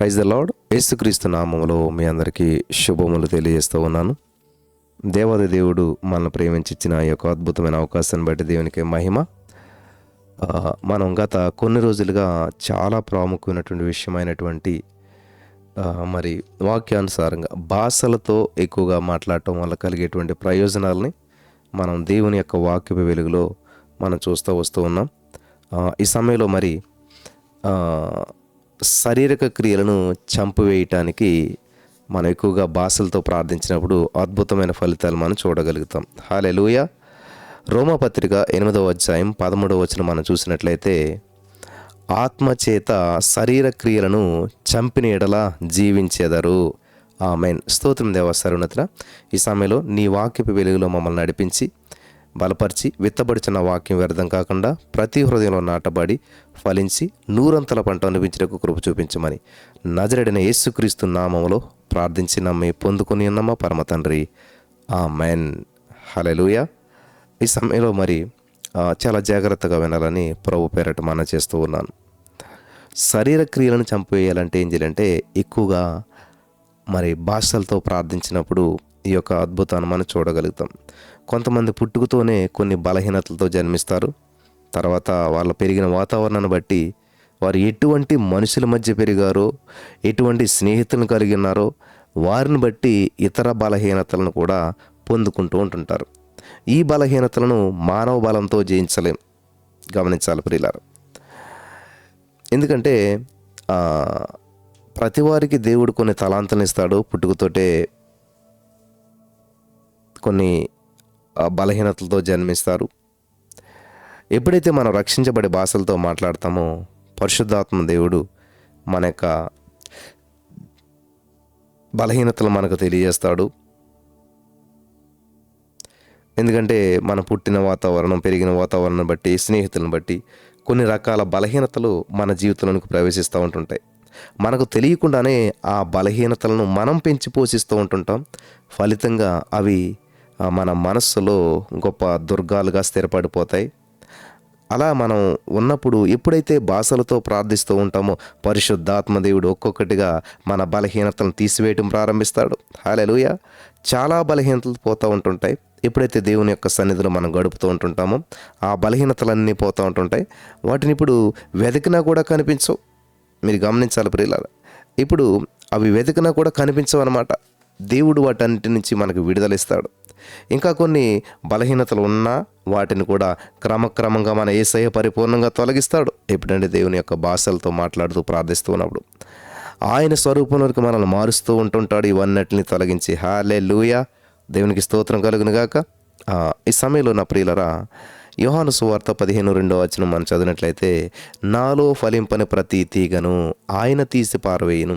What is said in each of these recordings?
Praise the lord. యేసుక్రీస్తు నామములో మీ అందరికీ శుభములు తెలియజేస్తూ ఉన్నాను. దేవాది దేవుడు మనల్ని ప్రేమించిన ఈ యొక్క అద్భుతమైన అవకాశాన్ని బట్టి దేవునికి మహిమ. మనం గత కొన్ని రోజులుగా చాలా ప్రాముఖ్యమైనటువంటి విషయమైనటువంటి మరి వాక్యానుసారంగా భాషలతో ఎక్కువగా మాట్లాడటం వల్ల కలిగేటువంటి ప్రయోజనాలని మనం దేవుని యొక్క వాక్యపు వెలుగులో మనం చూస్తూ వస్తూ ఉన్నాం. ఈ సమయంలో మరి శారీరక క్రియలను చంపివేయటానికి మనం ఎక్కువగా భాషలతో ప్రార్థించినప్పుడు అద్భుతమైన ఫలితాలు మనం చూడగలుగుతాం. హాలెలూయ రోమపత్రిక ఎనిమిదవ అధ్యాయం పదమూడవ వచనం మనం చూసినట్లయితే ఆత్మచేత శరీర క్రియలను చంపిన ఎడలా జీవించేదరు. ఆమెన్. స్తోత్రం దేవ సరుణతల ఈ సమయంలో నీ వాక్యపు వెలుగులో మమ్మల్ని నడిపించి బలపరిచి విత్తబడిచిన వాక్యం వ్యర్థం కాకుండా ప్రతి హృదయంలో నాటబడి ఫలించి నూరంతల పంట అనిపించటకు కృప చూపించమని నజరడిన యేసుక్రీస్తు నామములో ప్రార్థించి నమ్మి పొందుకుని ఉన్నమ్మ పరమ తండ్రి. ఆ మెన్ హలెలుయ ఈ సమయంలో మరి చాలా జాగ్రత్తగా వినాలని ప్రభు పేరట మన చేస్తూ ఉన్నాను. శరీర క్రియలను చంపేయాలంటే ఏం చేయాలంటే ఎక్కువగా మరి భాషలతో ప్రార్థించినప్పుడు ఈ యొక్క అద్భుతాన్ని మనం చూడగలుగుతాం. కొంతమంది పుట్టుకతోనే కొన్ని బలహీనతలతో జన్మిస్తారు. తర్వాత వాళ్ళ పెరిగిన వాతావరణాన్ని బట్టి వారు ఎటువంటి మనుషుల మధ్య పెరిగారో ఎటువంటి స్నేహితులను కలిగి ఉన్నారో వారిని బట్టి ఇతర బలహీనతలను కూడా పొందుకుంటూ ఉంటుంటారు. ఈ బలహీనతలను మానవ బలంతో జయించలేం. గమనించాలి ప్రియులారు. ఎందుకంటే ప్రతి వారికి దేవుడు కొన్ని తలాంతలు ఇస్తాడు. పుట్టుకతోటే కొన్ని బలహీనతలతో జన్మిస్తారు. ఎప్పుడైతే మనం రక్షించబడే భాషలతో మాట్లాడతామో పరిశుద్ధాత్మ దేవుడు మన యొక్క బలహీనతలు మనకు తెలియజేస్తాడు. ఎందుకంటే మనం పుట్టిన వాతావరణం పెరిగిన వాతావరణం బట్టి స్నేహితులను బట్టి కొన్ని రకాల బలహీనతలు మన జీవితంలోనికి ప్రవేశిస్తూ ఉంటుంటాయి. మనకు తెలియకుండానే ఆ బలహీనతలను మనం పెంచి పోషిస్తూ ఉంటుంటాం. ఫలితంగా అవి మన మనస్సులో గొప్ప దుర్గాలుగా స్థిరపడిపోతాయి. అలా మనం ఉన్నప్పుడు ఎప్పుడైతే భాషలతో ప్రార్థిస్తూ ఉంటామో పరిశుద్ధాత్మ దేవుడు ఒక్కొక్కటిగా మన బలహీనతలను తీసివేయటం ప్రారంభిస్తాడు. హాలెలుయ చాలా బలహీనతలు పోతూ ఉంటుంటాయి. ఎప్పుడైతే దేవుని యొక్క సన్నిధిలో మనం గడుపుతూ ఉంటుంటామో ఆ బలహీనతలన్నీ పోతూ ఉంటుంటాయి. వాటిని ఇప్పుడు వెతికినా కూడా కనిపించవు. మీరు గమనించాలి ప్రియులారా. ఇప్పుడు అవి వెతికినా కూడా కనిపించవు అనమాట దేవుడు వాటన్నిటి నుంచి మనకు విడుదలిస్తాడు. ఇంకా కొన్ని బలహీనతలు ఉన్నా వాటిని కూడా క్రమక్రమంగా మన ఏసయ పరిపూర్ణంగా తొలగిస్తాడు. ఎప్పుడంటే దేవుని యొక్క భాషలతో మాట్లాడుతూ ప్రార్థిస్తూ ఉన్నప్పుడు. ఆయన స్వరూపంలోకి మనల్ని మారుస్తూ ఉంటుంటాడు. ఇవన్నిటిని తొలగించి. హాలే లూయా దేవునికి స్తోత్రం కలుగునుగాక. ఈ సమయంలో నా ప్రియులరా యోహాను సువార్త పదిహేను రెండో వచనం మనం చదివినట్లయితే నాలో ఫలింపని ప్రతి తీగను ఆయన తీసి పారవేయును.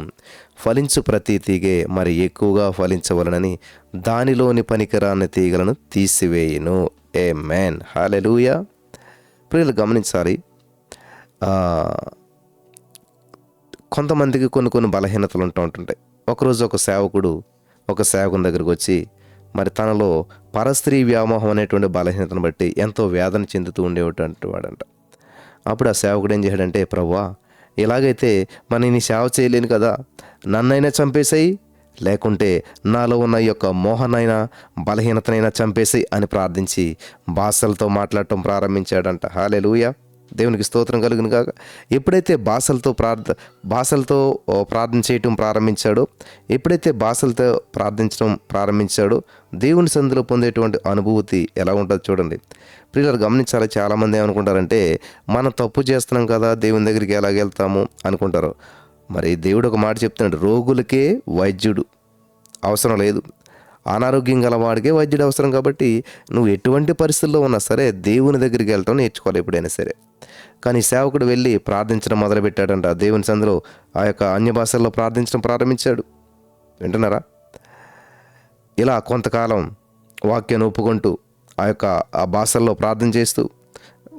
ఫలించు ప్రతి తీగే మరి ఎక్కువగా ఫలించవలనని దానిలోని పనికిరాని తీగలను తీసివేయును. ఏ మ్యాన్ హాలెలూయా ప్రియులు గమనించాలి కొంతమందికి కొన్ని కొన్ని బలహీనతలు ఉంటూ ఉంటుంటాయి. ఒకరోజు ఒక సేవకుడు ఒక సేవకుని దగ్గరికి వచ్చి మరి తనలో పరస్త్రీ వ్యామోహం అనేటువంటి బలహీనతను బట్టి ఎంతో వేదన చెందుతూ ఉండేటువంటి వాడంట. అప్పుడు ఆ సేవకుడు ఏం చేశాడంటే ప్రవ్వా ఇలాగైతే మన నీ సేవ చేయలేను కదా. నన్నైనా చంపేసాయి లేకుంటే నాలో ఉన్న ఈ యొక్క మోహనైనా బలహీనతనైనా చంపేసాయి అని ప్రార్థించి భాషలతో మాట్లాడటం ప్రారంభించాడంట. హాలే లూయా దేవునికి స్తోత్రం కలుగును కాక ఎప్పుడైతే భాషలతో ప్రార్థ భాషలతో ప్రార్థన చేయటం ప్రారంభించాడో ఎప్పుడైతే భాషలతో ప్రార్థించడం ప్రారంభించాడో దేవుని సందులో పొందేటువంటి అనుభూతి ఎలా ఉంటుందో చూడండి. ప్రియులు గమనించాలి? చాలామంది ఏమనుకుంటారంటే మనం తప్పు చేస్తున్నాం కదా దేవుని దగ్గరికి ఎలాగ వెళ్తాము అనుకుంటారు. మరి దేవుడు ఒక మాట చెప్తున్నాడు రోగులకే వైద్యుడు అవసరం లేదు. అనారోగ్యం గల వాడికే వైద్యుడు అవసరం కాబట్టి నువ్వు ఎటువంటి పరిస్థితుల్లో ఉన్నా సరే దేవుని దగ్గరికి వెళ్ళటం నేర్చుకోవాలి ఎప్పుడైనా సరే. కానీ సేవకుడు వెళ్ళి ప్రార్థించడం మొదలుపెట్టాడంట. దేవుని సందులో ఆ యొక్క అన్య భాషల్లో ప్రార్థించడం ప్రారంభించాడు. వింటున్నారా? ఇలా కొంతకాలం వాక్యాన్ని ఒప్పుకుంటూ ఆ యొక్క ఆ భాషల్లో ప్రార్థన చేస్తూ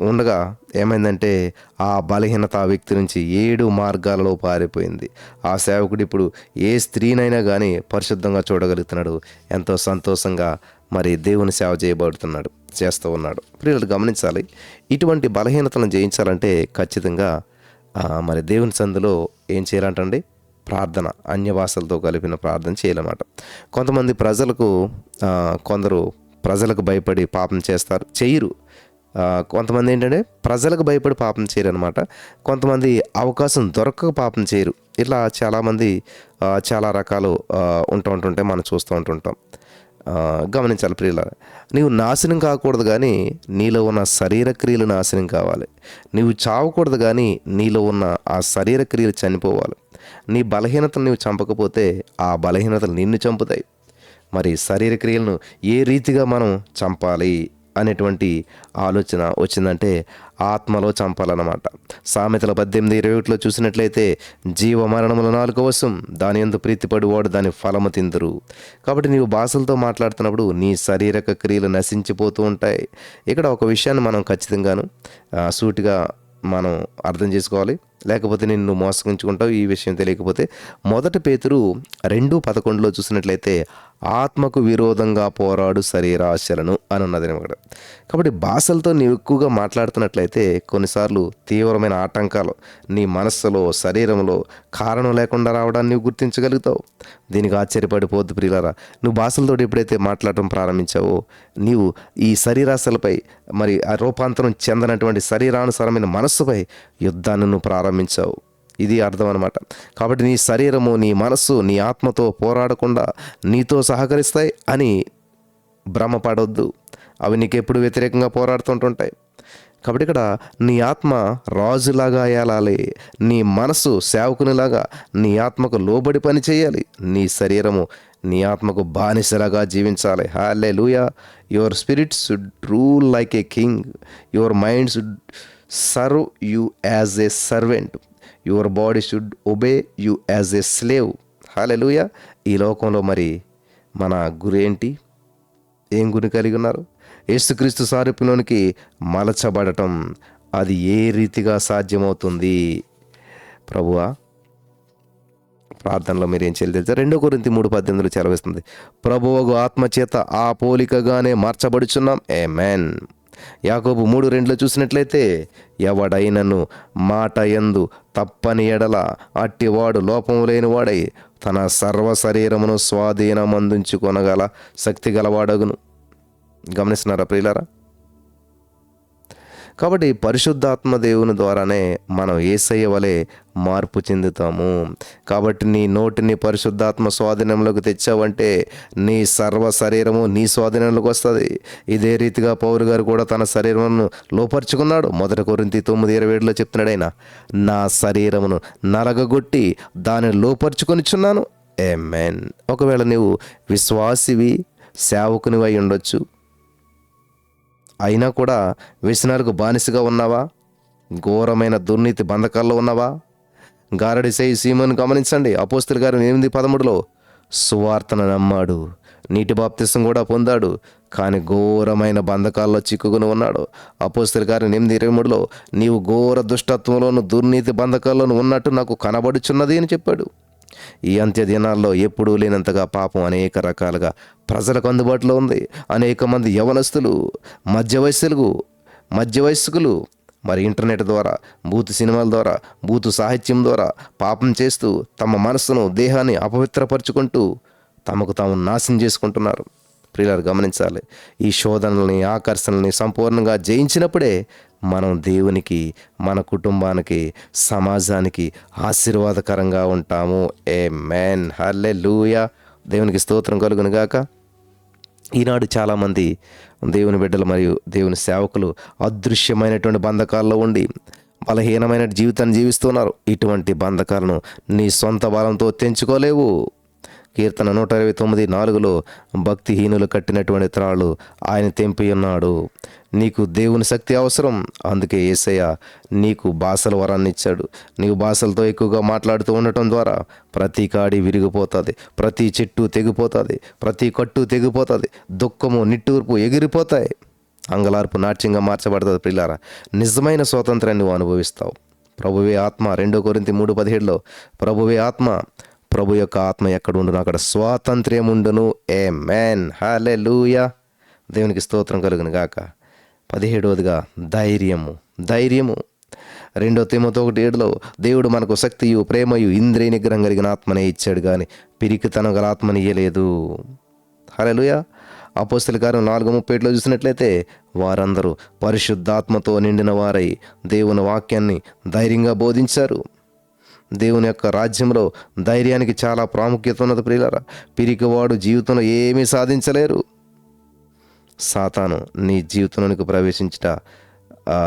ఉండగా ఏమైందంటే ఆ బలహీనత ఆ వ్యక్తి నుంచి ఏడు మార్గాలలో పారిపోయింది. ఆ సేవకుడు ఇప్పుడు ఏ స్త్రీనైనా కానీ పరిశుద్ధంగా చూడగలుగుతున్నాడు. ఎంతో సంతోషంగా మరి దేవుని సేవ చేయబడుతున్నాడు. చేస్తూ ఉన్నాడు. ప్రియులు గమనించాలి. ఇటువంటి బలహీనతలను జయించాలంటే ఖచ్చితంగా మరి దేవుని సందులో ఏం చేయాలంటండి? ప్రార్థన అన్యవాసలతో కలిపిన ప్రార్థన చేయాలన్నమాట కొంతమంది ప్రజలకు కొందరు ప్రజలకు భయపడి పాపం చేస్తారు చేయరు. కొంతమంది ఏంటంటే ప్రజలకు భయపడి పాపం చేయరు అనమాట కొంతమంది అవకాశం దొరకక పాపం చేయరు. ఇట్లా చాలామంది చాలా రకాలు ఉంటూ ఉంటుంటే మనం చూస్తూ ఉంటుంటాం. గమనించాలి ప్రియుల నీవు నాశనం కాకూడదు కానీ నీలో ఉన్న శరీర క్రియలు నాశనం కావాలి. నీవు చావకూడదు కానీ నీలో ఉన్న ఆ శరీర క్రియలు చనిపోవాలి. నీ బలహీనతను నీవు చంపకపోతే ఆ బలహీనతలు నిన్ను చంపుతాయి. మరి శరీర క్రియలను ఏ రీతిగా మనం చంపాలి? అనేటువంటి ఆలోచన వచ్చిందంటే ఆత్మలో చంపాలన్నమాట. సామెతల పద్దెనిమిది ఇరవై ఒకటిలో చూసినట్లయితే జీవ మరణముల నాలుగు వశం దాని ఎందు ప్రీతిపడివాడు దాని ఫలము తిందురు. కాబట్టి నీవు భాషలతో మాట్లాడుతున్నప్పుడు నీ శారీరక క్రియలు నశించిపోతూ ఉంటాయి. ఇక్కడ ఒక విషయాన్ని మనం ఖచ్చితంగాను సూటిగా మనం అర్థం చేసుకోవాలి. లేకపోతే నిన్ను మోసగించుకుంటావు ఈ విషయం తెలియకపోతే. మొదటి పేతురు రెండు పదకొండులో చూసినట్లయితే ఆత్మకు విరోధంగా పోరాడు శరీరాశలను అని ఉన్నది అనమాట కాబట్టి భాషలతో నీవు ఎక్కువగా మాట్లాడుతున్నట్లయితే కొన్నిసార్లు తీవ్రమైన ఆటంకాలు నీ మనస్సులో శరీరంలో కారణం లేకుండా రావడాన్ని నువ్వు గుర్తించగలుగుతావు. దీనికి ఆశ్చర్యపడిపోద్దు ప్రియులారా నువ్వు భాషలతో ఎప్పుడైతే మాట్లాడటం ప్రారంభించావో నీవు ఈ శరీరాశలపై మరి ఆ రూపాంతరం చెందనటువంటి శరీరానుసారమైన మనస్సుపై యుద్ధాన్ని నువ్వు ప్రారంభించావు. ఇది అర్థం అనమాట కాబట్టి నీ శరీరము నీ మనస్సు నీ ఆత్మతో పోరాడకుండా నీతో సహకరిస్తాయి అని భ్రమపడొద్దు. అవి నీకు ఎప్పుడు వ్యతిరేకంగా పోరాడుతుంటుంటాయి. కాబట్టి ఇక్కడ నీ ఆత్మ రాజులాగా ఏలాలి నీ మనసు సేవకునిలాగా నీ ఆత్మకు లోబడి పని చేయాలి నీ శరీరము నీ ఆత్మకు బానిసలాగా జీవించాలి. Hallelujah your spirit should rule like a king your mind should serve you as a servant. Your body should obey you as a slave. Hallelujah ఈ లోకంలో మరి మన గురేంటి? ఏం గురి కలిగి ఉన్నారు? యేసుక్రీస్తు సారూప్యంలోనికి మలచబడటం అది ఏ రీతిగా సాధ్యమవుతుంది? ప్రభువా ప్రార్థనలో మీరు ఏం చేయలేదు రెండో గురించి మూడు పద్దెనిమిదిలో చెలవిస్తుంది. ప్రభువగు ఆత్మచేత ఆ పోలికగానే మార్చబడుచున్నాం. ఏ మ్యాన్ యాకోబు మూడు రెండులో చూసినట్లయితే ఎవడైనను మాట ఎందు తప్పని ఎడల అట్టివాడు లేని లేనివాడై తన సర్వ శరీరమును స్వాధీనమందించుకొనగల శక్తి గలవాడగును. గమనిస్తున్నారా ప్రియులారా? కాబట్టి పరిశుద్ధాత్మ దేవుని ద్వారానే మనం ఏసయ్య వలె మార్పు చెందుతాము. కాబట్టి నీ నోటిని పరిశుద్ధాత్మ స్వాధీనంలోకి తెచ్చావంటే నీ సర్వ శరీరము నీ స్వాధీనంలోకి వస్తుంది. ఇదే రీతిగా పౌరు గారు కూడా తన శరీరమును లోపరుచుకున్నాడు. మొదటి కొరింతి తొమ్మిది ఇరవై ఏడులో చెప్తున్నాడు ఆయన నా శరీరమును నలగగొట్టి దానిని లోపరుచుకొనిచున్నాను. ఏ మెన్ ఒకవేళ నీవు విశ్వాసివి సేవకునివై ఉండొచ్చు. అయినా కూడా వ్యసనాలకు బానిసగా ఉన్నావా? ఘోరమైన దుర్నీతి బంధకాల్లో ఉన్నావా? గారడి చేయి సీమను గమనించండి. అపోస్తుల గారు ఎనిమిది పదమూడులో సువార్తను నమ్మాడు. నీటి బాప్తిసం కూడా పొందాడు. కానీ ఘోరమైన బంధకాల్లో చిక్కుకుని ఉన్నాడు. అపోస్తుల గారు ఎనిమిది ఇరవై మూడులో నీవు ఘోర దుష్టత్వంలోను దుర్నీతి బంధకాల్లోనూ ఉన్నట్టు నాకు కనబడుచున్నది అని చెప్పాడు. ఈ అంత్య దినాల్లో ఎప్పుడూ లేనంతగా పాపం అనేక రకాలుగా ప్రజలకు అందుబాటులో ఉంది. అనేక మంది యవనస్తులు మధ్య వయస్సులు మధ్య వయస్కులు మరి ఇంటర్నెట్ ద్వారా బూతు సినిమాల ద్వారా బూతు సాహిత్యం ద్వారా పాపం చేస్తూ తమ మనస్సును దేహాన్ని అపవిత్రపరుచుకుంటూ తమకు తాము నాశనం చేసుకుంటున్నారు. ప్రియులారు గమనించాలి. ఈ శోధనల్ని ఆకర్షణల్ని సంపూర్ణంగా జయించినప్పుడే మనం దేవునికి మన కుటుంబానికి సమాజానికి ఆశీర్వాదకరంగా ఉంటాము. ఏ మ్యాన్ హర్లే లూయా దేవునికి స్తోత్రం కలుగునుగాక ఈనాడు చాలామంది దేవుని బిడ్డలు మరియు దేవుని సేవకులు అదృశ్యమైనటువంటి బంధకాల్లో ఉండి బలహీనమైన జీవితాన్ని జీవిస్తున్నారు. ఇటువంటి బంధకాలను నీ సొంత బలంతో తెంచుకోలేవు. కీర్తన నూట ఇరవై తొమ్మిది నాలుగులో భక్తిహీనులు కట్టినటువంటి త్రాళ్ళు ఆయన తెంపి ఉన్నాడు. నీకు దేవుని శక్తి అవసరం. అందుకే ఏసయ్య నీకు భాషల వరాన్ని ఇచ్చాడు. నీవు భాషలతో ఎక్కువగా మాట్లాడుతూ ఉండటం ద్వారా ప్రతి కాడి విరిగిపోతుంది ప్రతి చెట్టు తెగిపోతుంది ప్రతి కట్టు తెగిపోతుంది దుఃఖము నిట్టూర్పు ఎగిరిపోతాయి. అంగలార్పు నాట్యంగా మార్చబడుతుంది పిల్లారా నిజమైన స్వాతంత్రాన్ని నువ్వు అనుభవిస్తావు. ప్రభువే ఆత్మ రెండో కొరింత మూడు పదిహేడులో ప్రభువే ఆత్మ ప్రభు యొక్క ఆత్మ ఎక్కడ ఉండును అక్కడ స్వాతంత్ర్యం ఉండును ఏ మ్యాన్ హాలే లూయా దేవునికి స్తోత్రం కలుగును గాక. పదిహేడవదిగా ధైర్యము. ధైర్యము. రెండో తిమ్మతో ఒకటి ఏడులో దేవుడు మనకు శక్తియు ప్రేమయు ఇంద్రియ నిగ్రహం కలిగిన ఆత్మనే ఇచ్చాడు కానీ పిరికితనం గల ఆత్మని ఇయ్యలేదు. హలోయ అపోస్తల కార్యం నాలుగు ముప్పేట్లో చూసినట్లయితే వారందరూ పరిశుద్ధాత్మతో నిండిన వారై దేవుని వాక్యాన్ని ధైర్యంగా బోధించారు. దేవుని యొక్క రాజ్యంలో ధైర్యానికి చాలా ప్రాముఖ్యత ఉన్నది ప్రియులరా. పిరికివాడు జీవితంలో ఏమీ సాధించలేరు. సాతాను నీ జీవితంలోనికి ప్రవేశించుట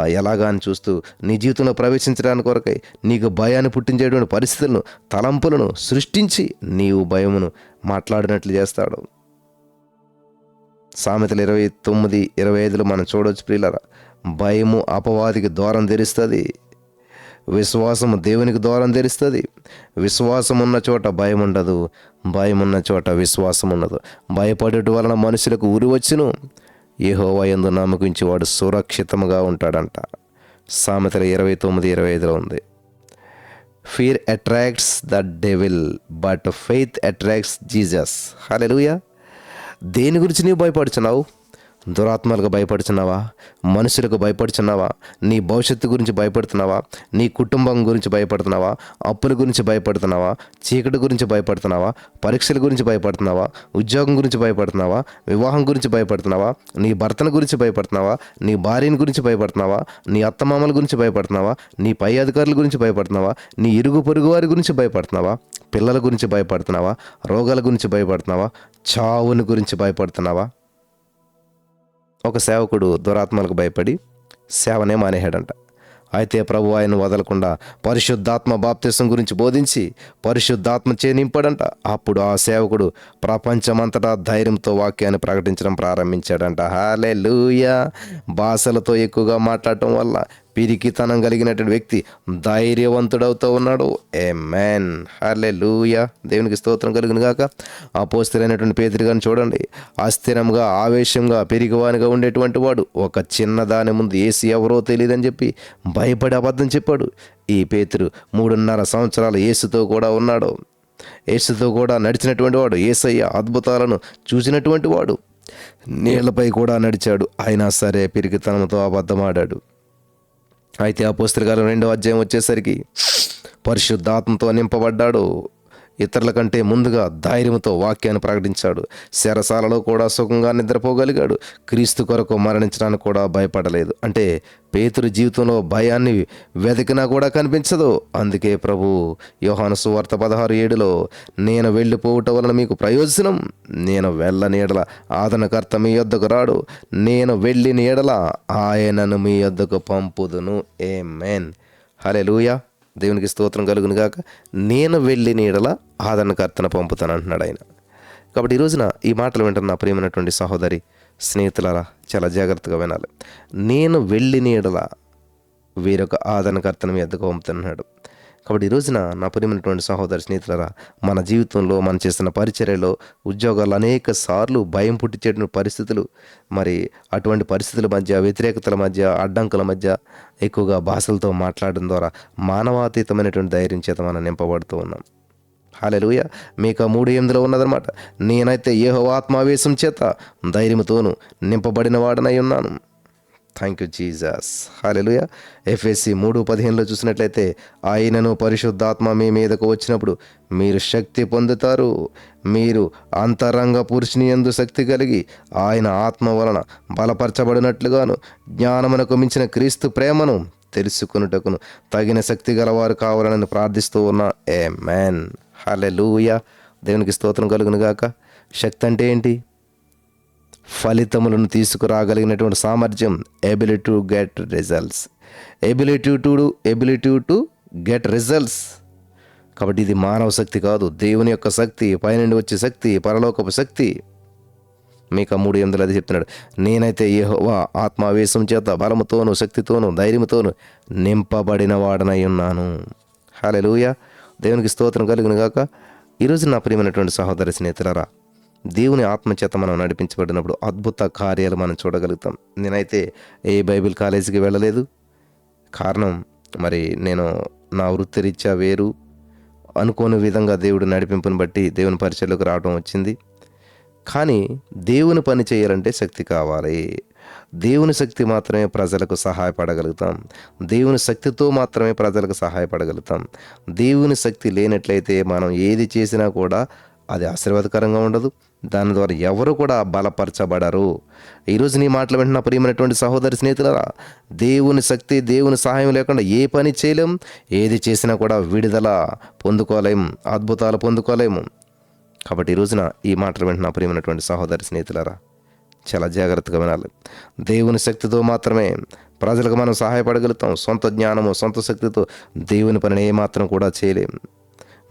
ఎలాగా అని చూస్తూ నీ జీవితంలో ప్రవేశించడానికి కొరకై నీకు భయాన్ని పుట్టించేటువంటి పరిస్థితులను తలంపులను సృష్టించి నీవు భయమును మాట్లాడినట్లు చేస్తాడు. సామెతలు ఇరవై తొమ్మిది ఇరవై ఐదులో మనం చూడవచ్చు ప్రియులరా. భయము అపవాదికి దూరం తెరుస్తుంది. విశ్వాసము దేవునికి దూరం తెలుస్తుంది విశ్వాసం ఉన్న చోట భయం ఉండదు భయం ఉన్న చోట విశ్వాసం ఉండదు భయపడేటి వలన మనుషులకు ఉరి వచ్చును. ఏహోవా యందు నమ్మకించి వాడు సురక్షితముగా ఉంటాడంట. సామెతల ఇరవై తొమ్మిది ఇరవై ఐదులో ఉంది. Fear attracts the devil but faith attracts Jesus hello దేని గురించి నీవు భయపడుచున్నావు? దురాత్మలకు భయపడుచున్నావా మనుషులకు భయపడుచున్నావా నీ భవిష్యత్తు గురించి భయపడుతున్నావా నీ కుటుంబం గురించి భయపడుతున్నావా అప్పుల గురించి భయపడుతున్నావా చీకటి గురించి భయపడుతున్నావా పరీక్షల గురించి భయపడుతున్నావా ఉద్యోగం గురించి భయపడుతున్నావా వివాహం గురించి భయపడుతున్నావా నీ భర్తను గురించి భయపడుతున్నావా నీ భార్యని గురించి భయపడుతున్నావా నీ అత్తమామల గురించి భయపడుతున్నావా నీ పై అధికారుల గురించి భయపడుతున్నావా నీ ఇరుగు పొరుగు వారి గురించి భయపడుతున్నావా పిల్లల గురించి భయపడుతున్నావా రోగాల గురించి భయపడుతున్నావా చావుని గురించి భయపడుతున్నావా ఒక సేవకుడు దురాత్మలకు భయపడి సేవనే మానేశాడంట. అయితే ప్రభు ఆయన వదలకుండా పరిశుద్ధాత్మ బాప్తిసం గురించి బోధించి పరిశుద్ధాత్మ చే నింపాడంట. అప్పుడు ఆ సేవకుడు ప్రపంచమంతటా ధైర్యంతో వాక్యాన్ని ప్రకటించడం ప్రారంభించాడంట. హాలే భాషలతో ఎక్కువగా మాట్లాడటం వల్ల పిరికితనం కలిగినటువంటి వ్యక్తి ధైర్యవంతుడవుతూ ఉన్నాడు. ఏ మ్యాన్ హాలే దేవునికి స్తోత్రం కలిగిన గాక. అపోస్థిరైనటువంటి పేదరికాన్ని చూడండి. అస్థిరంగా ఆవేశంగా పెరిగివానిగా ఉండేటువంటి వాడు. ఒక చిన్న దాని ముందు ఏసి ఎవరో తెలియదని చెప్పి భయపడి అబద్ధం చెప్పాడు. ఈ పేతురు మూడున్నర సంవత్సరాలు ఏసుతో కూడా ఉన్నాడు. ఏసుతో కూడా నడిచినటువంటి వాడు ఏసయ్య అద్భుతాలను చూసినటువంటి వాడు. నీళ్ళపై కూడా నడిచాడు. అయినా సరే పిరికితనంతో అబద్ధమాడాడు. అయితే ఆ పుస్తకాలు రెండో అధ్యాయం వచ్చేసరికి పరిశుద్ధాత్మతో నింపబడ్డాడు. ఇతరుల కంటే ముందుగా ధైర్యంతో వాక్యాన్ని ప్రకటించాడు. శరసాలలో కూడా సుఖంగా నిద్రపోగలిగాడు. క్రీస్తు కొరకు మరణించడానికి కూడా భయపడలేదు. అంటే పేతురు జీవితంలో భయాన్ని వెతికినా కూడా కనిపించదు. అందుకే ప్రభు యోహాను సువార్త పదహారు ఏడులో నేను వెళ్ళిపోవటం వలన మీకు ప్రయోజనం? నేను వెళ్ళని ఎడల ఆదరణకర్త మీ యొద్దకు రాడు. నేను వెళ్ళిన ఎడల ఆయనను మీ యొద్దకు పంపుదును. ఏ మేన్ హలే దేవునికి స్తోత్రం కలుగునుగాక. నేను వెళ్ళి నీడల ఆదరణకర్తన పంపుతాను అంటున్నాడు ఆయన. కాబట్టి ఈ రోజున ఈ మాటలు వింటున్న నా ప్రియమైనటువంటి సహోదరి స్నేహితులారా చాలా జాగ్రత్తగా వినాలి. నేను వెళ్ళి నీడల వేరొక ఆదరణకర్తను మీ ఎద్దకు పంపుతున్నాడు కాబట్టి ఈ రోజున నా ప్రియమైనటువంటి సహోదరి స్నేహితులరా మన జీవితంలో మనం చేస్తున్న పరిచర్యలో ఉద్యోగాలు అనేక సార్లు భయం పుట్టించేటువంటి పరిస్థితులు మరి అటువంటి పరిస్థితుల మధ్య వ్యతిరేకతల మధ్య అడ్డంకుల మధ్య ఎక్కువగా భాషలతో మాట్లాడడం ద్వారా మానవాతీతమైనటువంటి ధైర్యం చేత మనం నింపబడుతూ ఉన్నాం. హాలెలుయ మీకు మూడు ఎనిమిదిలో ఉన్నదనమాట నేనైతే ఏహో ఆత్మావేశం చేత ధైర్యంతోను నింపబడిన వాడనై ఉన్నాను. Thank you Jesus hallelujah FSC మూడు పదిహేనులో చూసినట్లయితే ఆయనను పరిశుద్ధాత్మ మీ మీదకు వచ్చినప్పుడు మీరు శక్తి పొందుతారు. మీరు అంతరంగ పురుషుని ఎందు శక్తి కలిగి ఆయన ఆత్మ వలన బలపరచబడినట్లుగాను జ్ఞానమునకు మించిన క్రీస్తు ప్రేమను తెలుసుకున్నటకును తగిన శక్తి గలవారు కావాలని ప్రార్థిస్తూ ఉన్న ఏ మ్యాన్ హలే దేవునికి స్తోత్రం కలుగును గాక శక్తి అంటే ఏంటి? ఫలితములను తీసుకురాగలిగినటువంటి సామర్థ్యం ability to get results ability to ability to get results కాబట్టి ఇది మానవ శక్తి కాదు. దేవుని యొక్క శక్తి పైనుండి వచ్చే శక్తి పరలోకపు శక్తి. మీకు ఆ మూడు ఎనిమిదిలో అది చెప్తున్నాడు. నేనైతే యహోవా ఆత్మావేశం చేత బలముతోను శక్తితోను ధైర్యంతోను నింపబడిన వాడనై ఉన్నాను. హాలెలూయ దేవునికి స్తోత్రం కలిగిన గాక. ఈరోజు నా ప్రియమైనటువంటి సహోదర స్నేహితులరా దేవుని ఆత్మచేత మనం నడిపించబడినప్పుడు అద్భుత కార్యాలు మనం చూడగలుగుతాం. నేనైతే ఏ బైబిల్ కాలేజీకి వెళ్ళలేదు. కారణం మరి నేను నా వృత్తిరీత్యా వేరు. అనుకోని విధంగా దేవుడు నడిపింపుని బట్టి దేవుని పరిచయలోకి రావడం వచ్చింది. కానీ దేవుని పని చేయాలంటే శక్తి కావాలి. దేవుని శక్తి మాత్రమే ప్రజలకు సహాయపడగలుగుతాం. దేవుని శక్తితో మాత్రమే ప్రజలకు సహాయపడగలుగుతాం. దేవుని శక్తి లేనట్లయితే మనం ఏది చేసినా కూడా అది ఆశీర్వాదకరంగా ఉండదు. దాని ద్వారా ఎవరు కూడా బలపరచబడరు. ఈరోజు నీ మాటలు వింటున్న ప్రియమైనటువంటి సహోదరి స్నేహితులరా దేవుని శక్తి దేవుని సహాయం లేకుండా ఏ పని చేయలేం ఏది చేసినా కూడా విడుదల పొందుకోలేం అద్భుతాలు పొందుకోలేము కాబట్టి ఈ రోజున ఈ మాటలు వింటున్న ప్రియమైనటువంటి సహోదరి స్నేహితులరా చాలా జాగ్రత్తగా వినాలి. దేవుని శక్తితో మాత్రమే ప్రజలకు మనం సహాయపడగలుగుతాం. సొంత జ్ఞానము సొంత శక్తితో దేవుని పనిని ఏమాత్రం కూడా చేయలేం.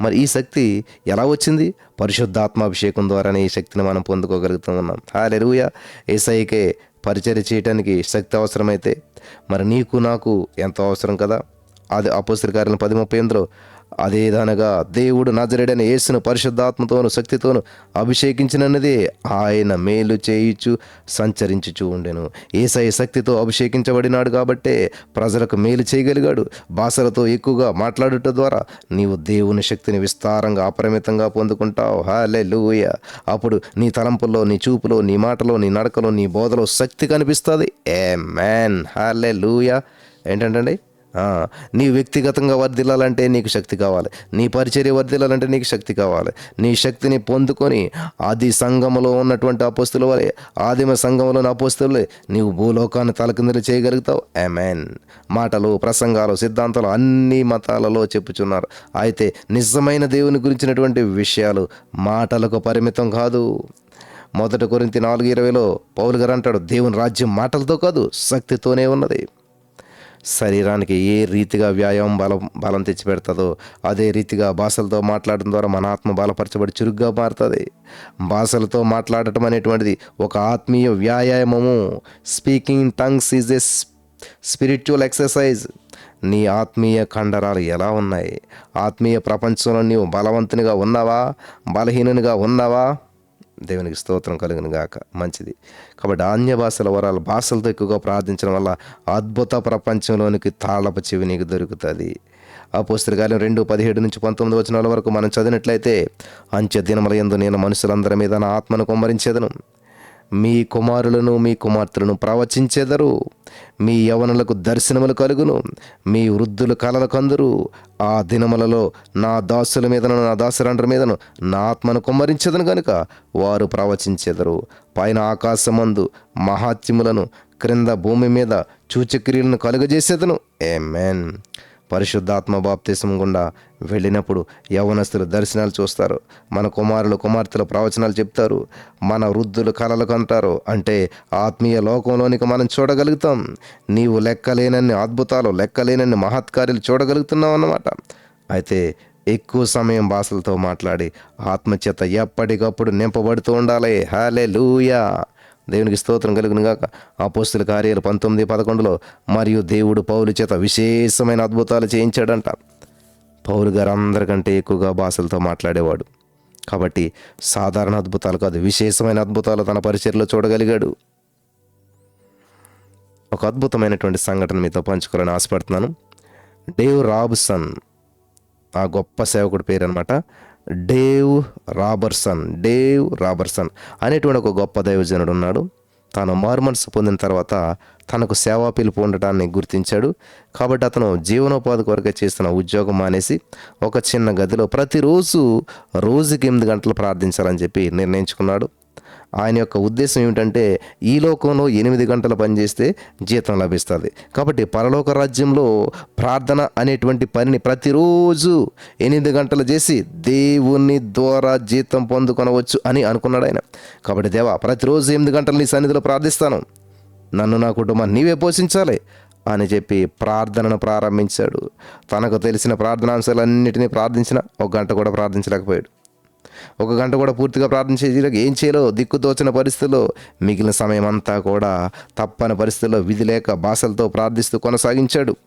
మరి ఈ శక్తి ఎలా వచ్చింది? పరిశుద్ధాత్మాభిషేకం ద్వారానే ఈ శక్తిని మనం పొందుకోగలుగుతూ ఉన్నాం హాలెరుయ ఏసైకే పరిచయం చేయడానికి శక్తి అవసరమైతే మరి నీకు నాకు ఎంతో అవసరం కదా? అది అపోస్తల పది ముప్పై ఎనిమిదిలో అదేదనగా దేవుడు నజరేడని యేసును పరిశుద్ధాత్మతోను శక్తితోను అభిషేకించినన్నదే ఆయన మేలు చేయుచు సంచరించుచు ఉండెను. ఏసై శక్తితో అభిషేకించబడినాడు కాబట్టే ప్రజలకు మేలు చేయగలిగాడు. భాషలతో ఎక్కువగా మాట్లాడుట ద్వారా నీవు దేవుని శక్తిని విస్తారంగా అపరిమితంగా పొందుకుంటావు. హాలే అప్పుడు నీ తలంపుల్లో నీ చూపులో నీ మాటలో నీ నడకలో నీ బోధలో శక్తి కనిపిస్తుంది. ఏ మ్యాన్ హాలే లూయ ఏంటంటే నీ వ్యక్తిగతంగా వర్ధిల్లాలంటే నీకు శక్తి కావాలి. నీ పరిచర్య వర్ధిల్లాలంటే నీకు శక్తి కావాలి. నీ శక్తిని పొందుకొని ఆది సంఘములో ఉన్నటువంటి అపోస్తుల వలె ఆదిమ సంఘంలోని అపోస్తులే నీవు భూలోకాన్ని తలకిందులు చేయగలుగుతావు. ఎమెన్ మాటలు ప్రసంగాలు సిద్ధాంతాలు అన్ని మతాలలో చెప్పుచున్నారు. అయితే నిజమైన దేవుని గురించినటువంటి విషయాలు మాటలకు పరిమితం కాదు. మొదట కొరింత నాలుగు ఇరవైలో పౌలు గారు అంటాడు దేవుని రాజ్యం మాటలతో కాదు శక్తితోనే ఉన్నది. శరీరానికి ఏ రీతిగా వ్యాయామం బలం బలం తెచ్చిపెడుతుందో అదే రీతిగా భాషలతో మాట్లాడడం ద్వారా మన ఆత్మ బలపరచబడి చురుగ్గా మారుతుంది. భాషలతో మాట్లాడటం అనేటువంటిది ఒక ఆత్మీయ వ్యాయామము. Speaking tongues is a spiritual exercise నీ ఆత్మీయ కండరాలు ఎలా ఉన్నాయి? ఆత్మీయ ప్రపంచంలో నీవు బలవంతునిగా ఉన్నావా? బలహీనునిగా ఉన్నావా? దేవునికి స్తోత్రం కలిగిన గాక. మంచిది. కాబట్టి అన్య భాషల వరాలు భాషలతో ఎక్కువగా ప్రార్థించడం వల్ల అద్భుత ప్రపంచంలోనికి తాళపు చెవి నీకు దొరుకుతుంది. ఆ పుస్తకాలు రెండు పదిహేడు నుంచి పంతొమ్మిది వచనాల వరకు మనం చదివినట్లయితే అంచె దినముల యందు నేను మనుషులందరి మీద నా ఆత్మను కుమ్మరించేదను. మీ కుమారులను మీ కుమార్తెలను ప్రవచించెదరు. మీ యవనులకు దర్శనములు కలుగును. మీ వృద్ధులు కలలు కందురు ఆ దినములలో నా దాసుల మీదను నా దాసురండ్ర మీదను నా ఆత్మను కుమ్మరించదను గనుక వారు ప్రవచించెదరు. పైన ఆకాశమందు మహాత్యములను క్రింద భూమి మీద చూచక్రియలను కలుగజేసేదను. ఏమేన్ పరిశుద్ధాత్మ బాప్తిసం గుండా వెళ్ళినప్పుడు యవనస్తులు దర్శనాలు చూస్తారు. మన కుమారులు కుమార్తెలు ప్రవచనాలు చెప్తారు. మన వృద్ధులు కలలు కంటారు. అంటే ఆత్మీయ లోకంలోనికి మనం చూడగలుగుతాం. నీవు లెక్కలేనన్ని అద్భుతాలు లెక్కలేనన్ని మహత్కార్యాలు చూడగలుగుతున్నావు అన్నమాట. అయితే ఎక్కువ సమయం భాషలతో మాట్లాడి ఆత్మచేత ఎప్పటికప్పుడు నింపబడుతూ ఉండాలి. హాలే లూయా దేవునికి స్తోత్రం కలుగును గాక. అపోస్తుల కార్యాలు పంతొమ్మిది పదకొండులో మరియు దేవుడు పౌలు చేత విశేషమైన అద్భుతాలు చేయించాడంట. పౌలు గారు అందరికంటే ఎక్కువగా భాషలతో మాట్లాడేవాడు. కాబట్టి సాధారణ అద్భుతాలు కాదు విశేషమైన అద్భుతాలు తన పరిచయలో చూడగలిగాడు. ఒక అద్భుతమైనటువంటి సంఘటన మీతో పంచుకోవాలని ఆశపడుతున్నాను. డేవ్ రాబ్సన్ ఆ గొప్ప సేవకుడి పేరు అనమాట డేవ్ రాబర్సన్ డేవ్ రాబర్సన్ అనేటువంటి ఒక గొప్ప దైవజనుడు ఉన్నాడు. తాను మార్మన్స్ పొందిన తర్వాత తనకు సేవా పిలుపు ఉండటాన్ని గుర్తించాడు. కాబట్టి అతను జీవనోపాధి కొరకే చేస్తున్న ఉద్యోగం మానేసి ఒక చిన్న గదిలో ప్రతిరోజు రోజుకి ఎనిమిది గంటలు ప్రార్థించాలని చెప్పి నిర్ణయించుకున్నాడు. ఆయన యొక్క ఉద్దేశం ఏమిటంటే ఈ లోకంలో ఎనిమిది గంటలు పనిచేస్తే జీతం లభిస్తుంది. కాబట్టి పరలోక రాజ్యంలో ప్రార్థన అనేటువంటి పనిని ప్రతిరోజు ఎనిమిది గంటలు చేసి దేవుని ద్వారా జీతం పొందుకొనవచ్చు అని అనుకున్నాడు ఆయన. కాబట్టి దేవా ప్రతిరోజు ఎనిమిది గంటలు నీ సన్నిధిలో ప్రార్థిస్తాను. నన్ను నా కుటుంబాన్ని నీవే పోషించాలి అని చెప్పి ప్రార్థనను ప్రారంభించాడు. తనకు తెలిసిన ప్రార్థనాంశాలన్నిటినీ ప్రార్థించిన ఒక గంట కూడా ప్రార్థించలేకపోయాడు. ఒక గంట కూడా పూర్తిగా ప్రార్థించే ఏం చేయాలో దిక్కుతోచిన పరిస్థితుల్లో మిగిలిన సమయం అంతా కూడా తప్పని పరిస్థితుల్లో విధి లేక భాషలతో ప్రార్థిస్తూ కొనసాగించాడు.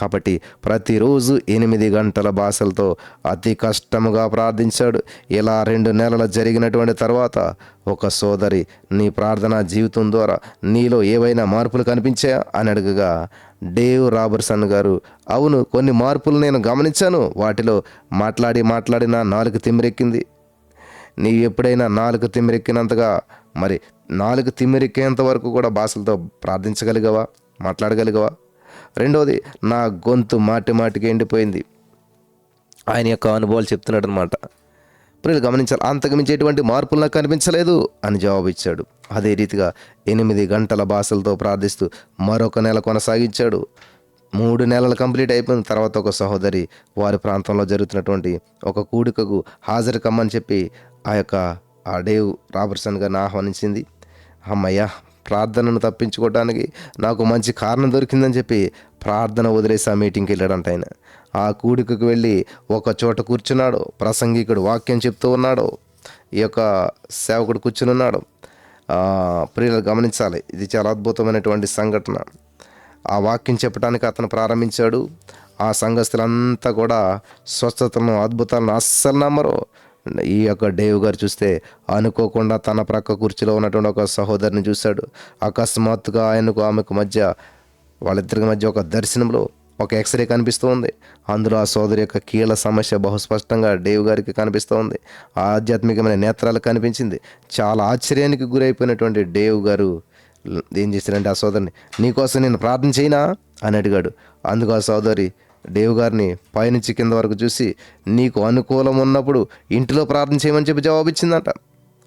కాబట్టి ప్రతిరోజు ఎనిమిది గంటల భాషలతో అతి కష్టముగా ప్రార్థించాడు. ఇలా రెండు నెలలు జరిగినటువంటి తర్వాత ఒక సోదరి నీ ప్రార్థనా జీవితం ద్వారా నీలో ఏవైనా మార్పులు కనిపించాయా? అని అడగగా డేవ్ రాబర్సన్ గారు అవును కొన్ని మార్పులు నేను గమనించాను. వాటిలో మాట్లాడి మాట్లాడి నా నాలుగు తిమ్మిరెక్కింది. నీవు ఎప్పుడైనా నాలుగు తిమ్మిరెక్కినంతగా మరి నాలుగు తిమ్మిరెక్కేంత వరకు కూడా భాషలతో ప్రార్థించగలిగావా? మాట్లాడగలిగావా? రెండవది నా గొంతు మాటి మాటికి ఎండిపోయింది. ఆయన యొక్క అనుభవాలు చెప్తున్నాడు అనమాట ప్రియులు గమనించాలి అంతకుమించేటువంటి ఎటువంటి మార్పులు నాకు కనిపించలేదు అని జవాబు ఇచ్చాడు. అదే రీతిగా ఎనిమిది గంటల భాషలతో ప్రార్థిస్తూ మరొక నెల కొనసాగించాడు. మూడు నెలలు కంప్లీట్ అయిపోయిన తర్వాత ఒక సహోదరి వారి ప్రాంతంలో జరుగుతున్నటువంటి ఒక కూడికకు హాజరు కమ్మని చెప్పి ఆ యొక్క ఆ డేవ్ రాబర్సన్ గారిని ఆహ్వానించింది. అమ్మయ్యా ప్రార్థనను తప్పించుకోవడానికి నాకు మంచి కారణం దొరికిందని చెప్పి ప్రార్థన వదిలేసి ఆ మీటింగ్కి వెళ్ళాడంట ఆయన. ఆ కూడికకు వెళ్ళి ఒక చోట కూర్చున్నాడు ప్రసంగికుడు వాక్యం చెప్తూ ఉన్నాడు ఈ యొక్క సేవకుడు కూర్చుని ఉన్నాడు. ప్రియులు గమనించాలి ఇది చాలా అద్భుతమైనటువంటి సంఘటన. ఆ వాక్యం చెప్పడానికి అతను ప్రారంభించాడు. ఆ సంఘస్థులంతా కూడా స్వస్థతలను అద్భుతాలను అస్సలు నమ్మరు. ఈ యొక్క డేవ్ గారు చూస్తే అనుకోకుండా తన ప్రక్క కుర్చీలో ఉన్నటువంటి ఒక సహోదరిని చూశాడు. అకస్మాత్తుగా ఆయనకు ఆమెకు మధ్య వాళ్ళిద్దరికి మధ్య ఒక దర్శనంలో ఒక ఎక్స్రే కనిపిస్తూ ఉంది. అందులో ఆ సోదరి యొక్క కీళ్ళ సమస్య బహుస్పష్టంగా డేవ్ గారికి కనిపిస్తూ ఉంది. ఆధ్యాత్మికమైన నేత్రాలు కనిపించింది. చాలా ఆశ్చర్యానికి గురైపోయినటువంటి డేవ్ గారు ఏం చేశారంటే ఆ సోదరిని నీకోసం నేను ప్రార్థన చేయనా? అని అడిగాడు. అందుకు ఆ సోదరి డేవ్ గారిని పైనుంచి కింద వరకు చూసి నీకు అనుకూలం ఉన్నప్పుడు ఇంటిలో ప్రార్థన చేయమని చెప్పి జవాబిచ్చిందంట.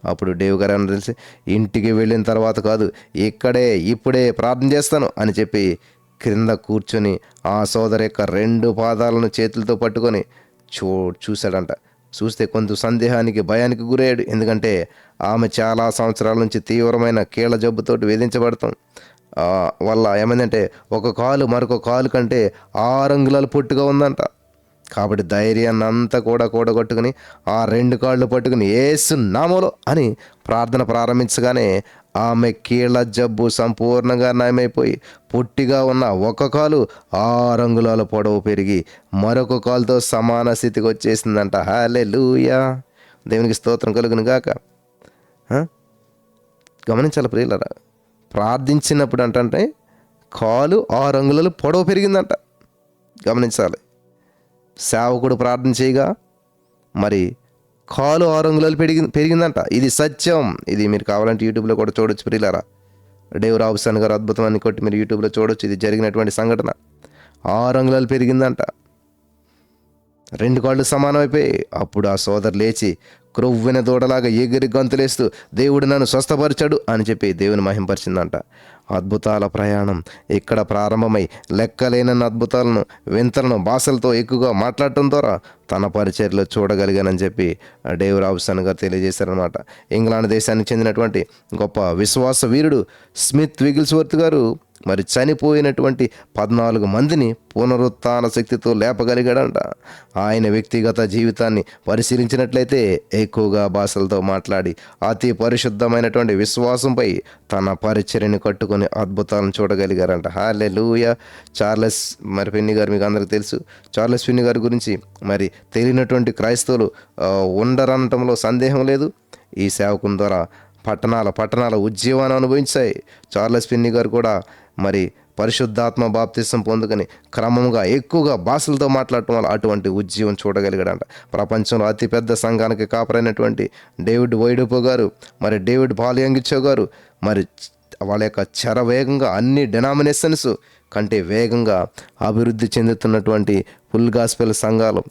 అప్పుడు డేవ్ గారు అని తెలిసి ఇంటికి వెళ్ళిన తర్వాత కాదు ఇక్కడే ఇప్పుడే ప్రార్థన చేస్తాను అని చెప్పి క్రింద కూర్చొని ఆ సోదరి యొక్క రెండు పాదాలను చేతులతో పట్టుకొని చూ చూశాడంట. చూస్తే కొంత సందేహానికి భయానికి గురయ్యాడు. ఎందుకంటే ఆమె చాలా సంవత్సరాల నుంచి తీవ్రమైన కీళ్ళ జబ్బుతోటి వేధించబడతాం వల్ల ఏమైందంటే ఒక కాలు మరొక కాలు కంటే ఆరు అంగుళాలు పొట్టుగా ఉందంట. కాబట్టి ధైర్యాన్ని అంతా కూడా కూడగొట్టుకుని ఆ రెండు కాళ్ళు పట్టుకుని ఏసు అని ప్రార్థన ప్రారంభించగానే ఆమె కీళ్ళ జబ్బు సంపూర్ణంగా నయమైపోయి పొట్టిగా ఉన్న ఒక కాలు ఆరు అంగుళాల పొడవు పెరిగి మరొక కాలుతో సమాన స్థితికి వచ్చేసిందంట. హాలే లూయా దేవునికి స్తోత్రం కలుగును గాక గమనించాలి ప్రియులరా? ప్రార్థించినప్పుడు అంటే కాలు ఆరు అంగుళాలు పొడవు పెరిగిందంట. గమనించాలి. సేవకుడు ప్రార్థన చేయగా మరి కాలు ఆరు అంగుళాలు పెరిగి పెరిగిందంట. ఇది సత్యం. ఇది మీరు కావాలంటే యూట్యూబ్లో కూడా చూడొచ్చు ప్రియులారా. డేవ్ రాబ్సన్ గారు అద్భుతమని కొట్టి మీరు యూట్యూబ్లో చూడొచ్చు. ఇది జరిగినటువంటి సంఘటన. ఆరు అంగుళాలు పెరిగిందంట. రెండు కాళ్ళు సమానమైపోయి అప్పుడు ఆ సోదరు లేచి క్రొవ్విన దూడలాగా ఎగిరి గంతులేస్తూ దేవుడు నన్ను స్వస్థపరిచాడు అని చెప్పి దేవుని మహింపరిచిందంట. అద్భుతాల ప్రయాణం ఇక్కడ ప్రారంభమై లెక్కలేనన్న అద్భుతాలను వింతలను భాషలతో ఎక్కువగా మాట్లాడటం ద్వారా తన పరిచర్లో చూడగలిగానని చెప్పి డేవ్ రాబ్సన్ గారు తెలియజేశారనమాట ఇంగ్లాండ్ దేశానికి చెందినటువంటి గొప్ప విశ్వాస వీరుడు స్మిత్ విగిల్స్వర్త్ గారు మరి చనిపోయినటువంటి పద్నాలుగు మందిని పునరుత్థాన శక్తితో లేపగలిగాడంట. ఆయన వ్యక్తిగత జీవితాన్ని పరిశీలించినట్లయితే ఎక్కువగా భాషలతో మాట్లాడి అతి పరిశుద్ధమైనటువంటి విశ్వాసంపై తన పరిచర్యని కట్టుకొని అద్భుతాలను చూడగలిగారంట. హాలే లూయ చార్లెస్ మరి పిన్ని గారు మీకు అందరికీ తెలుసు. చార్లెస్ పిన్ని గారి గురించి మరి తెలియనటువంటి క్రైస్తవులు ఉండరనటంలో సందేహం లేదు. ఈ సేవకుని ద్వారా పట్టణాల పట్టణాల ఉద్యమాన్ని అనుభవించాయి. చార్లెస్ పిన్ని గారు కూడా మరి పరిశుద్ధాత్మ బాప్తిసం పొందుకొని క్రమంగా ఎక్కువగా భాషలతో మాట్లాడటం వల్ల అటువంటి ఉద్యమం చూడగలిగాడంట. ప్రపంచంలో అతిపెద్ద సంఘానికి కాపరైనటువంటి డేవిడ్ వైడుపో గారు మరి డేవిడ్ పాలియంగిచ్చో గారు మరి వాళ్ళ యొక్క చెర వేగంగా అన్ని డెనామినేషన్స్ కంటే వేగంగా అభివృద్ధి చెందుతున్నటువంటి ఫుల్ గాస్పెల్ సంఘాలు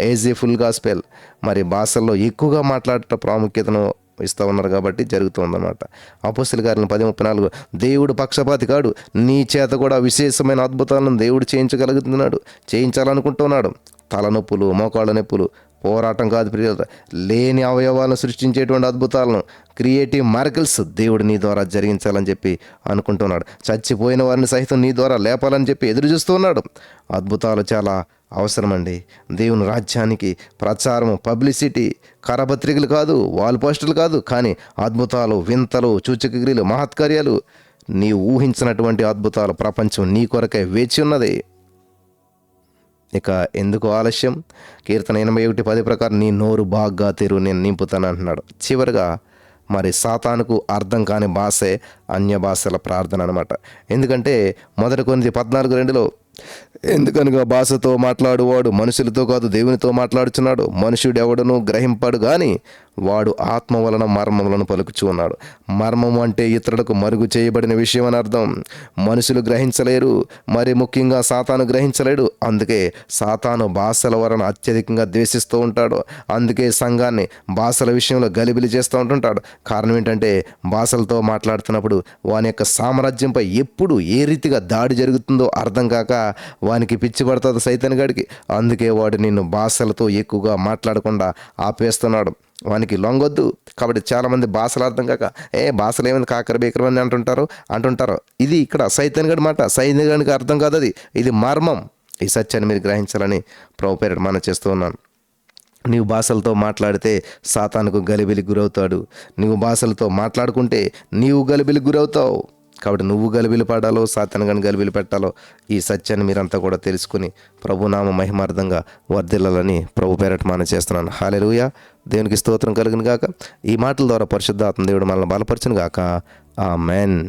ఏజీ ఫుల్ గాస్పెల్ మరి భాషల్లో ఎక్కువగా మాట్లాడటం ప్రాముఖ్యతను ఇస్తూ ఉన్నారు కాబట్టి జరుగుతుందన్నమాట. అపోస్తుల గారిని పది ముప్పై నాలుగు దేవుడు పక్షపాతి కాడు నీ చేత కూడా విశేషమైన అద్భుతాలను దేవుడు చేయించగలుగుతున్నాడు చేయించాలనుకుంటున్నాడు. తలనొప్పులు మోకాళ్ళ నొప్పులు పోరాటం కాదు ప్రియుల లేని అవయవాలను సృష్టించేటువంటి అద్భుతాలను క్రియేటివ్ మార్కిల్స్ దేవుడు నీ ద్వారా జరిగించాలని చెప్పి అనుకుంటున్నాడు. చచ్చిపోయిన వారిని సహితం నీ ద్వారా లేపాలని చెప్పి ఎదురు చూస్తూ ఉన్నాడు. అద్భుతాలు చాలా అవసరమండి. దేవుని రాజ్యానికి ప్రచారం పబ్లిసిటీ కరపత్రికలు కాదు వాల్ పోస్టులు కాదు కానీ అద్భుతాలు వింతలు సూచకగిరిలు మహత్కార్యాలు నీ ఊహించినటువంటి అద్భుతాలు ప్రపంచం నీ కొరకే వేచి ఉన్నది. ఇక ఎందుకు ఆలస్యం? కీర్తన ఎనభై ఒకటి పది ప్రకారం నీ నోరు బాగా తెరు నేను నింపుతాను అంటున్నాడు. చివరిగా మరి సాతానుకు అర్థం కాని భాషే అన్య భాషల ప్రార్థన అనమాట ఎందుకంటే మొదటి కొన్ని పద్నాలుగు రెండులో ఎందుకనగా భాషతో మాట్లాడువాడు మనుషులతో కాదు దేవునితో మాట్లాడుచున్నాడు? మనుషుడు ఎవడను గ్రహింపాడు కానీ వాడు ఆత్మ వలన మర్మములను పలుకుచూ ఉన్నాడు. మర్మము అంటే ఇతరులకు మరుగు చేయబడిన విషయం అని అర్థం. మనుషులు గ్రహించలేరు మరి ముఖ్యంగా సాతాను గ్రహించలేడు. అందుకే సాతాను భాషల వలన అత్యధికంగా ద్వేషిస్తూ ఉంటాడు. అందుకే సంఘాన్ని భాషల విషయంలో గలిబిలి చేస్తూ ఉంటుంటాడు. కారణం ఏంటంటే భాషలతో మాట్లాడుతున్నప్పుడు వాని యొక్క సామ్రాజ్యంపై ఎప్పుడు ఏ రీతిగా దాడి జరుగుతుందో అర్థం కాక వానికి పిచ్చి పడుతుంది సైతాన్ గడికి. అందుకే వాడు నిన్ను భాషలతో ఎక్కువగా మాట్లాడకుండా ఆపేస్తున్నాడు. వానికి లొంగొద్దు. కాబట్టి చాలామంది భాషలు అర్థం కాక ఏ భాషలు ఏమైంది కాకర బీకరం అని అంటుంటారు అంటుంటారు. ఇది ఇక్కడ సైతన్గడి మాట. సైతన్గడికి అర్థం కాదు అది. ఇది మర్మం. ఈ సత్యాన్ని మీరు గ్రహించాలని ప్రభు పేరిట మనం చేస్తూ ఉన్నాను నీవు భాషలతో మాట్లాడితే సాతానుకు గలిబిలి గురవుతాడు. నీవు భాషలతో మాట్లాడుకుంటే నీవు గలిబిలి గురవుతావు. కాబట్టి నువ్వు గలిబిలి పడాలో సాతాను గలిబిలి పెట్టాలో ఈ సత్యాన్ని మీరంతా కూడా తెలుసుకుని ప్రభునామ మహిమార్థంగా వర్ధిల్లాలని ప్రభు పేరట మనం చేస్తున్నాను హాలెలుయ దేవునికి స్తోత్రం కలిగిన గాక ఈ మాటల ద్వారా పరిశుద్ధాత్మ దేవుడు మనల్ని బలపరచును గాక ఆ మెన్